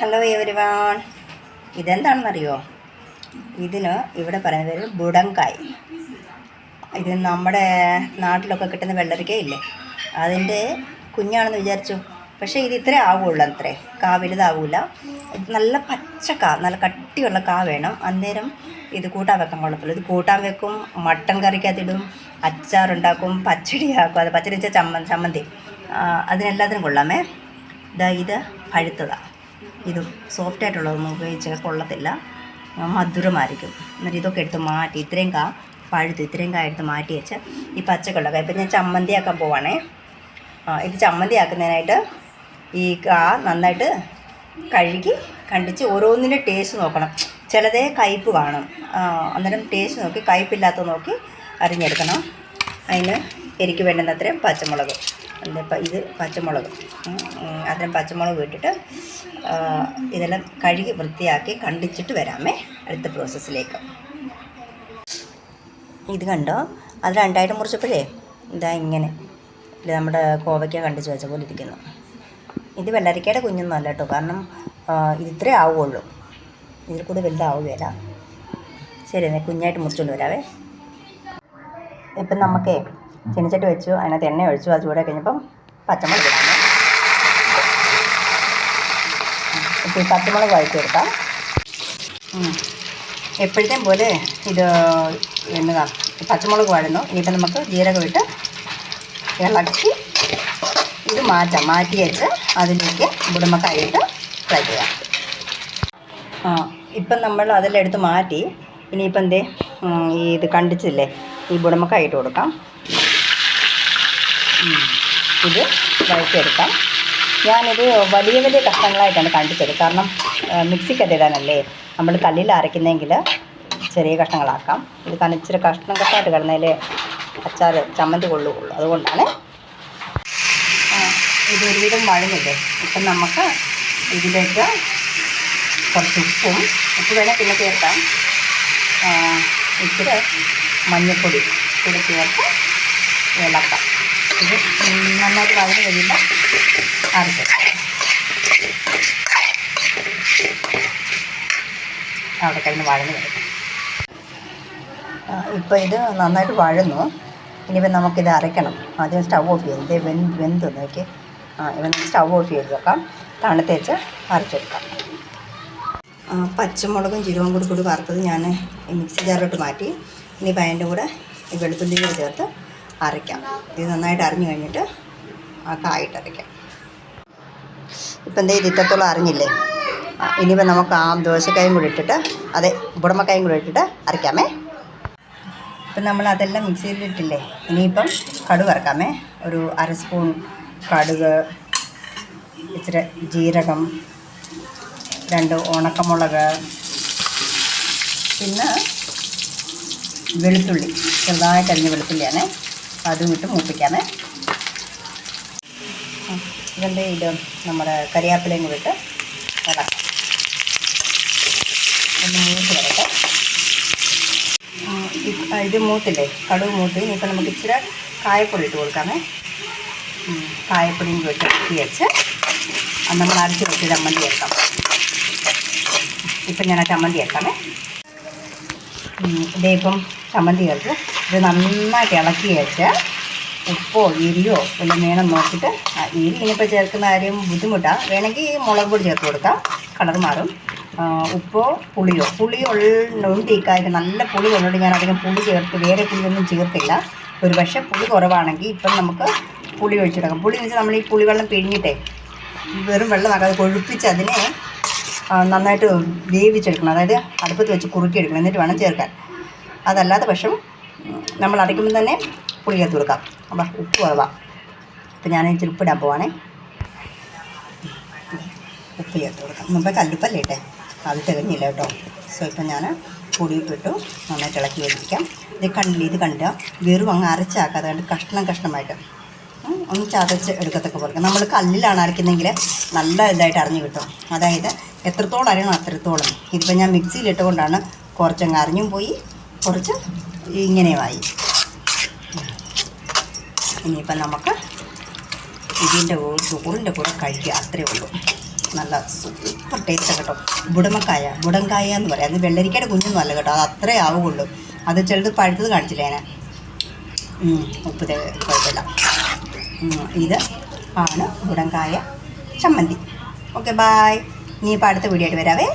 Hello എവരിവാൺ ഇതെന്താണെന്നറിയോ? ഇതിന് ഇവിടെ പറയുന്ന പേര് ബുടങ്കായ് ഇത് നമ്മുടെ നാട്ടിലൊക്കെ കിട്ടുന്ന വെള്ളരിക്ക ഇല്ലേ? അതിന്റെ കുഞ്ഞാണെന്ന് വിചാരിച്ചു. പക്ഷേ ഇത് ഇത്രേ ആവുള്ളൂ അത്രേ. കാ വലുതാവില്ല നല്ല പച്ച കാ നല്ല കട്ടിയുള്ള കാ വേണം. അന്നേരം ഇത് കൂട്ടാൻ വെക്കാൻ കൊള്ളത്തില്ല. ഇത് കൂട്ടാൻ വെക്കും മട്ടൻ കറിക്കകത്തിടും അച്ചാറുണ്ടാക്കും പച്ചടിയാക്കും. അത് പച്ചടി വെച്ചാൽ ചമ്മ ചമ്മന്തി. അതിനെല്ലാത്തിനും കൊള്ളാമേ. ഇതാ ഇത് പഴുത്തതാണ് ഇത് സോഫ്റ്റ് ആയിട്ടുള്ളതൊന്നും ഉപയോഗിച്ച് കൊള്ളത്തില്ല. മധുരമായിരിക്കും. എന്നിട്ട് ഇതൊക്കെ എടുത്ത് മാറ്റി ഇത്രയും കാ പഴുത്ത് ഇത്രയും കാ എടുത്ത് മാറ്റി വെച്ച് ഈ പച്ചക്കുള്ള കാ ഇപ്പം ഞാൻ ചമ്മന്തിയാക്കാൻ പോവാണേ. ആ, ഇത് ചമ്മന്തി ആക്കുന്നതിനായിട്ട് ഈ കാ നന്നായിട്ട് കഴുകി കണ്ടിച്ച് ഓരോന്നിന്റെ ടേസ്റ്റ് നോക്കണം. ചിലതേ കയ്പ്പ് കാണും. അന്നേരം ടേസ്റ്റ് നോക്കി കയ്പ്പില്ലാത്ത നോക്കി അരിഞ്ഞെടുക്കണം. അതിന് എനിക്ക് വേണ്ടുന്ന അത്രയും പച്ചമുളക്. ഇത് പച്ചമുളക്. അത്തരം പച്ചമുളക് ഇട്ടിട്ട് ഇതെല്ലാം കഴുകി വൃത്തിയാക്കി കണ്ടിച്ചിട്ട് വരാമേ അടുത്ത പ്രോസസ്സിലേക്ക് ഇത് കണ്ടോ? അത് രണ്ടായിട്ട് മുറിച്ചപ്പോഴേ ഇതാ ഇങ്ങനെ. ഇത് നമ്മുടെ കോവയ്ക്ക കണ്ടിച്ച് വെച്ച പോലെ ഇരിക്കുന്നു. ഇത് വെള്ളരിക്കയുടെ കുഞ്ഞൊന്നും അല്ല കേട്ടോ കാരണം ഇതിത്രേ ആവുകയുള്ളൂ ഇതിൽ കൂടെ വലുതാവുകയില്ല. ശരി എന്നാൽ കുഞ്ഞായിട്ട് മുറിച്ചുകൊണ്ട് വരാവേ. ഇപ്പം നമുക്കേ ചെനിച്ചട്ടി വെച്ചു. അതിനകത്ത് എണ്ണ ഒഴിച്ചു. അത് ചൂടായി കഴിഞ്ഞപ്പം പച്ചമുളക് ഇടാം. ഇപ്പം പച്ചമുളക് വഴറ്റിയെടുക്കാം. എപ്പോഴത്തേം പോലെ ഇത് എന്നതാ പച്ചമുളക് വഴന്നു ഇനിയിപ്പം നമുക്ക് ജീരകം ഇട്ട് ഇളക്കി ഇത് മാറ്റാം. മാറ്റി വെച്ച് അതിലേക്ക് ഉടുമക്കായിട്ട് ഫ്രൈ ചെയ്യാം. ആ ഇപ്പം നമ്മൾ അതെല്ലാം എടുത്ത് മാറ്റി ഇനിയിപ്പം എന്തേ ഈ ഇത് കണ്ടിച്ചില്ലേ? ഈ ബുടമക്കായിട്ട് കൊടുക്കാം. ഇത് വഴറ്റിയെടുക്കാം. ഞാനിത് വലിയ വലിയ കഷ്ണങ്ങളായിട്ടാണ് കണ്ടിച്ചത് കാരണം മിക്സിക്കകത്ത് ഇടാനല്ലേ നമ്മൾ കല്ലിൽ അരയ്ക്കുന്നെങ്കിൽ ചെറിയ കഷ്ണങ്ങളാക്കാം. ഇത് കാരണം ഇച്ചിരി കഷ്ണം കഷ്ണമായിട്ട് കിടന്നതിൽ അച്ചാർ ചമ്മന്തി കൊള്ളുകയുള്ളൂ. അതുകൊണ്ടാണ്. ഇത് ഒരുവിധം വഴങ്ങില്ലേ ഇപ്പം നമുക്ക് ഇതിലേക്ക് കുറച്ച് ഉപ്പും ഉപ്പ് വേണേൽ പിന്നെ ചേർക്കാം. ഇച്ചിരി മഞ്ഞൾപ്പൊടി കൂടെ ചേർത്ത് ഇളക്കാം. ഇത് നന്നായിട്ട് വഴന്ന് കഴിയുമ്പോൾ അരച്ചെടുക്കാം അവിടെ കഴിഞ്ഞ് വഴന്ന് വരും ഇപ്പോൾ ഇത് നന്നായിട്ട് വഴന്നു. ഇനിയിപ്പോൾ നമുക്കിത് അരയ്ക്കണം. ആദ്യം സ്റ്റൗ ഓഫ് ചെയ്ത് ഇതേ വെന്ത് നോക്കി. ആ ഇവൻ സ്റ്റൗ ഓഫ് ചെയ്ത് വെക്കാം. തണുത്തേച്ച് അരച്ചെടുക്കാം. പച്ചമുളകും ജീരകവും കൂടി കൂടി വറുത്തത് ഞാൻ മിക്സി ജാറിലോട്ട് മാറ്റി ഇനി അതിന്റെ കൂടെ ഈ കൂടി ചേർത്ത് അരയ്ക്കാം. ഇത് നന്നായിട്ട് അരിഞ്ഞു കഴിഞ്ഞിട്ട് ആ കായിട്ട് അരയ്ക്കാം. ഇപ്പം എന്തേ ഇത് ഇത്രത്തോളം അറിഞ്ഞില്ലേ ഇനിയിപ്പോൾ നമുക്ക് ആ ദോശക്കായും കൂടി ഇട്ടിട്ട് അതെ ഉടമക്കായും കൂടി ഇട്ടിട്ട് അരയ്ക്കാമേ. ഇപ്പം നമ്മൾ അതെല്ലാം മിക്സിയിലിട്ടില്ലേ ഇനിയിപ്പം കടുക് അരക്കാമേ ഒരു അര സ്പൂൺ കടുക് ഇച്ചിരി ജീരകം രണ്ട് ഉണക്കമുളക് പിന്നെ വെളുത്തുള്ളി ചെറുതായിട്ട് അരിഞ്ഞ വെളുത്തുള്ളിയാണ്. അതും ഇട്ട് മൂപ്പിക്കാമേ. ഇതിന്റെ ഇത്? നമ്മുടെ കരിയാപ്പിലയും കൂടി ഇട്ട് ഇളക്കാം ഒന്ന് മൂത്ത് വരട്ടെ. ഇത് മൂത്തില്ലേ? കടുവ് മൂത്ത്. ഇനിയിപ്പോൾ നമുക്ക് ഇച്ചിരി കായപ്പൊടി ഇട്ട് കൊടുക്കാമേ. കായപ്പൊടിയും കൂടി ഇട്ട് ഇളക്കി വെച്ച് നമ്മൾ അരച്ച് വെച്ച് ചമ്മന്തി വെക്കാം. ഇപ്പം ഞാൻ ആ ചമ്മന്തി വെക്കാമേ. ഇതേ ഇപ്പം ചമ്മന്തി ചേർത്ത് ഇത് നന്നായിട്ട് ഇളക്കി വെച്ച് ഉപ്പോ എരിയോ എല്ലാം വേണം നോക്കിയിട്ട് എരി ഇനിയിപ്പോൾ ചേർക്കുന്ന കാര്യം ബുദ്ധിമുട്ടാണ് വേണമെങ്കിൽ മുളക് പൊടി ചേർത്ത് കൊടുക്കാം. കളർ മാറും. ഉപ്പോ പുളിയോ? പുളി ഉണ്ട് ഈ കാര്യം നല്ല പുളി ഉള്ളതുകൊണ്ട് ഞാൻ അധികം പുളി ചേർത്ത് വേറെ പുളിയൊന്നും ചേർത്തില്ല. ഒരു പക്ഷേ പുളി കുറവാണെങ്കിൽ ഇപ്പം നമുക്ക് പുളി ഒഴിച്ചെടുക്കാം പുളി വെച്ചാൽ നമ്മൾ ഈ പുളിവെള്ളം പിഴിഞ്ഞിട്ടേ വെറും വെള്ളമാക്കാതെ കൊഴുപ്പിച്ച് അതിനെ നന്നായിട്ട് വേവിച്ചെടുക്കണം. അതായത് അടുപ്പത്ത് വെച്ച് കുറുക്കിയെടുക്കണം. എന്നിട്ട് വേണം ചേർക്കാൻ. അതല്ലാത്ത പക്ഷം നമ്മൾ അരയ്ക്കുമ്പോൾ തന്നെ പുളി ചേർത്ത് കൊടുക്കാം. അപ്പം ഉപ്പ് കുറവാണ് അപ്പം ഞാൻ ഇച്ചിരി ഉപ്പിടാൻ പോവാണേ. ഉപ്പ് ചേർത്ത് കൊടുക്കാം. മുമ്പേ കല്ലുപ്പല്ലേ ഇട്ടെ? അത് തികഞ്ഞില്ല കേട്ടോ. സോ ഇപ്പം ഞാൻ പൊടി ഇട്ടു നന്നായിട്ട് ഇളക്കി വെച്ചിരിക്കാം ഇത് കണ്ടില്ല? ഇത് കണ്ട വെറും അങ്ങ് അരച്ചാക്കാതെ കണ്ട് കഷ്ണം കഷ്ണമായിട്ട്. ഒന്ന് ചതച്ച് എടുക്കത്തൊക്കെ പോലെ നമ്മൾ കല്ലിലാണ് അരയ്ക്കുന്നതെങ്കിൽ നല്ല ഇതായിട്ട് അറിഞ്ഞു കിട്ടും. അതായത് എത്രത്തോളം അറിയണം അത്രത്തോളം. ഇതിപ്പോൾ ഞാൻ മിക്സിയിലിട്ടുകൊണ്ടാണ് കുറച്ചങ്ങ് അറിഞ്ഞും പോയി. കുറച്ച് ഇങ്ങനെയുമായി ഇനിയിപ്പം നമുക്ക് ഇതിന്റെ ചോറിന്റെ കൂടെ കഴിക്കുക അത്രയേ ഉള്ളൂ. നല്ല സൂപ്പർ ടേസ്റ്റ് കേട്ടോ. ബുടമക്കായ ബുടങ്കായ എന്ന് പറയാം. അത് വെള്ളരിക്കയുടെ കുഞ്ഞൊന്നും അല്ല കേട്ടോ. അത് അത്രേ ആവുകയുള്ളൂ. അത് ചിലത് പഴുത്തത് കാണിച്ചില്ല ഞാൻ? ഉപ്പ് കുഴപ്പമില്ല. ഇത് ആണ് ബുടങ്കായ ചമ്മന്തി. ഓക്കെ ബായ് ഇനിയിപ്പോൾ അടുത്ത വീഡിയോ ആയിട്ട് വരാവേ.